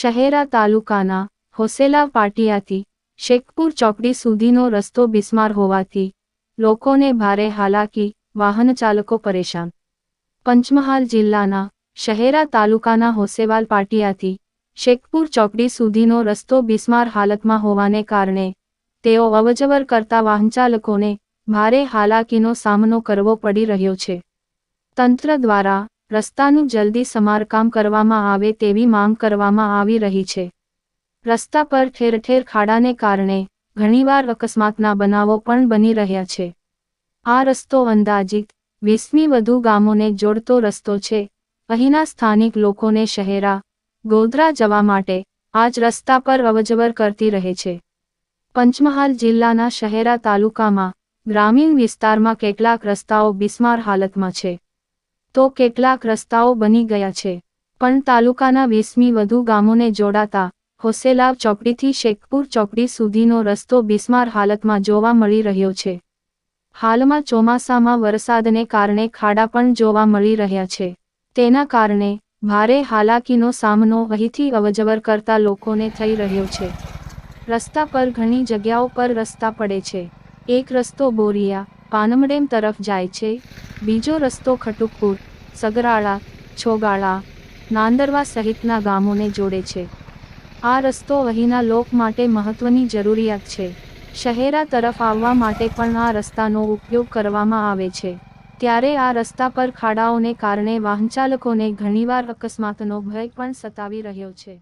શહેરા તાલુકાના હોસેલા પાટિયાથી શેખપુર ચોકડી સુધીનો રસ્તો બિસ્માર હોવાથી લોકોને ભારે હાલાકી, વાહન ચાલકો પરેશાન. પંચમહાલ જિલ્લાના શહેરા તાલુકાના હોસેવાલ પાટિયાથી શેખપુર ચોકડી સુધીનો રસ્તો બિસ્માર હાલતમાં હોવાને કારણે તેઓ અવજવર કરતા વાહનચાલકોને ભારે હાલાકીનો સામનો કરવો પડી રહ્યો છે. તંત્ર દ્વારા રસ્તાનું જલ્દી સમારકામ કરવામાં આવે તેવી માંગ કરવામાં આવી રહી છે. રસ્તા પર ઠેર ઠેર ખાડાને કારણે ઘણીવાર અકસ્માતના બનાવો પણ બની રહ્યા છે. આ રસ્તો અંદાજિત વીસમી વધુ ગામોને જોડતો રસ્તો છે. અહીંના સ્થાનિક લોકોને શહેરા, ગોધરા જવા માટે આજ રસ્તા પર અવજવર કરતી રહે છે. પંચમહાલ જિલ્લાના શહેરા તાલુકામાં ગ્રામીણ વિસ્તારમાં કેટલાક રસ્તાઓ બિસ્માર હાલતમાં છે. તો કેટલાક રસ્તાઓ બની ગયા છે. પણ તાલુકાના વીસમી વધુ ગામોને જોડાતા હોસેલાવ ચોકડીથી શેખપુર ચોકડી સુધીનો રસ્તો બિસ્માર હાલતમાં જોવા મળી રહ્યો છે. હાલમાં ચોમાસામાં વરસાદને કારણે ખાડા પણ જોવા મળી રહ્યા છે. તેના કારણે ભારે હાલાકીનો સામનો અહીંથી અવજવર કરતા લોકોને થઈ રહ્યો છે. રસ્તા પર ઘણી જગ્યાઓ પર રસ્તા પડે છે. એક રસ્તો બોરિયા પાનમડેમ તરફ જાય છે. બીજો રસ્તો ખટુકપુર, સગરાળા, છોગાળા, નાંદરવા સહિતના ગામોને જોડે છે. આ રસ્તો અહીંના લોક માટે મહત્વની જરૂરિયાત છે. શહેરા તરફ આવવા માટે પણ આ રસ્તાનો ઉપયોગ કરવામાં આવે છે. ત્યારે આ રસ્તા પર ખાડાઓને કારણે વાહનચાલકોને ઘણીવાર અકસ્માતનો ભય પણ સતાવી રહ્યો છે.